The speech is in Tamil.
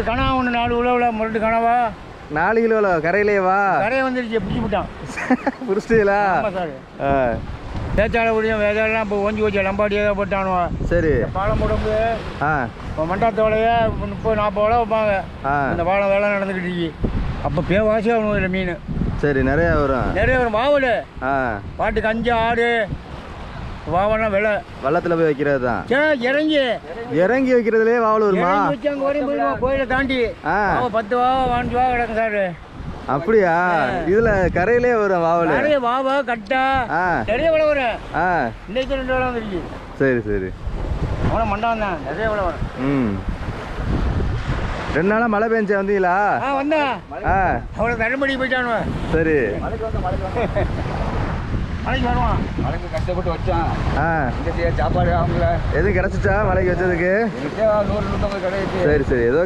ஒரு கனவா ஒன்று நாலு உழவுல முரட்டு கனவா? நாலு கிலோல கரையிலே வா. கரையை வந்துருச்சு பிடிச்சி விட்டான் புடிச்சிட்டீங்களா? சார். ஆ. வேச்சால முடியும் வேதாளெலாம் இப்போ ஒஞ்சி வச்சு லம்பாடியே தான் போட்டானுவா. சரி. பாலம் போடும்போது ஆ. இப்போ மண்டாத்தோலையே முப்பது நாற்பது வலை வைப்பாங்க இந்த பாலம் வேலை நடந்துக்கிட்டு இருக்கு. அப்போ பே வாசி ஆகணும் இதில் மீன். சரி நிறைய வரும். நிறைய மாவடு ஆ. பாட்டுக்கு அஞ்சு ஆடு வாவனா விலை வள்ளத்தில் போய் வைக்கிறது தான் இறங்கி. இறங்கி வைக்கிறதுலே வாவல் வருமா? கோயிலை தாண்டி. பத்து வா பாஞ்சு வா கிடக்கும் சார். அப்படியா? இதுல கரையிலே வரும் வாவல். நிறைய வாவா கட்டா. நிறைய விலை வரும். ஆ. இன்னைக்கு ரெண்டு விலை வந்துருச்சு. சரி சரி. அவனை மண்டான் தான். நிறைய விலை வரும். ம். ரெண்டு நாளா மழை பெஞ்ச வந்தீங்களா? வந்தா அவனை தள்ளுபடி போயிட்டானுவன் சரி. மலைக்கு வருவான். மழைக்கு கஷ்டப்பட்டு வச்சான். ஆ. இங்கே சாப்பாடு அவங்கள எதுவும் கிடைச்சிச்சா மழைக்கு வச்சதுக்கு? நூறு நூற்றம்பது கிடையாது சரி சரி. ஏதோ